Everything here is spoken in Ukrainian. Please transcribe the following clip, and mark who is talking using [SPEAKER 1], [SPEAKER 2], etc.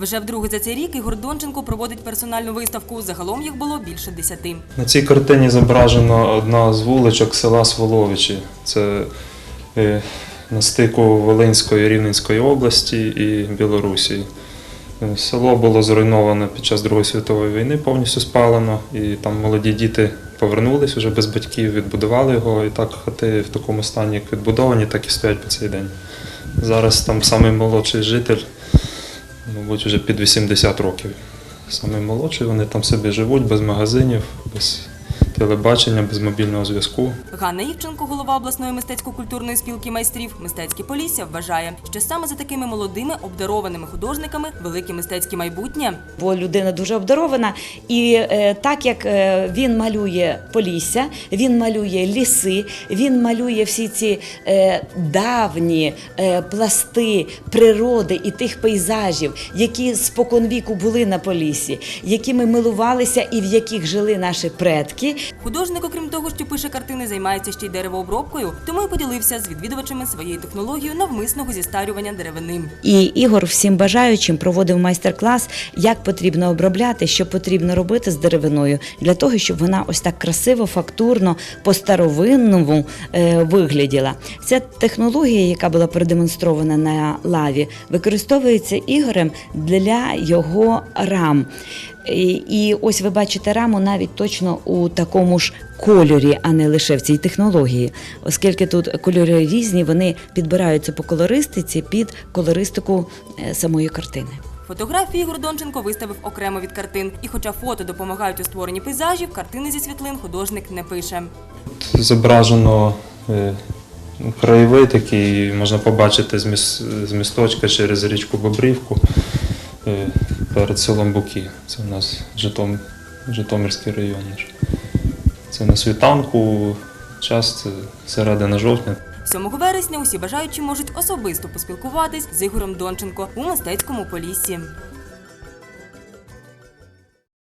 [SPEAKER 1] Вже вдруге за цей рік Ігор Донченко проводить персональну виставку. Загалом їх було більше десяти.
[SPEAKER 2] На цій картині зображена одна з вуличок села Своловичі. Це е, на стику Волинської Рівненської області і Білорусі. Е, Село було зруйноване під час Другої світової війни, повністю спалено, і там молоді діти повернулись вже без батьків, відбудували його. І так хати в такому стані, як відбудовані, так і стоять по цей день. Зараз там самий молодший житель, мабуть, вже під 80 років. Саме молодші, вони там собі живуть без магазинів, без телебачення, без мобільного зв'язку.
[SPEAKER 1] Ганна Івченко, голова обласної мистецько-культурної спілки майстрів Мистецьке Полісся, вважає, що саме за такими молодими обдарованими художниками велике мистецьке майбутнє.
[SPEAKER 3] бо людина дуже обдарована. І е, так як е, він малює полісся, він малює ліси, він малює всі ці е, давні е, пласти природи і тих пейзажів, які споконвіку були на полісі, якими милувалися і в яких жили наші предки.
[SPEAKER 1] Художник, окрім того, що пише картини, займається ще й деревообробкою, тому й поділився з відвідувачами своєю технологією навмисного зістарювання деревини.
[SPEAKER 3] І Ігор всім бажаючим проводив майстер-клас, як потрібно обробляти, що потрібно робити з деревиною для того, щоб вона ось так красиво, фактурно, по-старовинному е, вигляділа. Ця технологія, яка була продемонстрована на лаві, використовується Ігорем для його рам. І, і ось ви бачите раму навіть точно у такому ж кольорі, а не лише в цій технології, оскільки тут кольори різні, вони підбираються по колористиці під колористику е, самої картини.
[SPEAKER 1] Фотографії Ігор Донченко виставив окремо від картин. І хоча фото допомагають у створенні пейзажів, картини зі світлин художник не пише.
[SPEAKER 2] Зображено е, ну, краєвид, який можна побачити з, з місточка через річку Бобрівку е, перед селом Буки. Це у нас Житом, Житомирський район. Це на світанку, час це середина жовтня.
[SPEAKER 1] 7 вересня усі бажаючі можуть особисто поспілкуватись з Ігорем Донченко у мистецькому поліссі.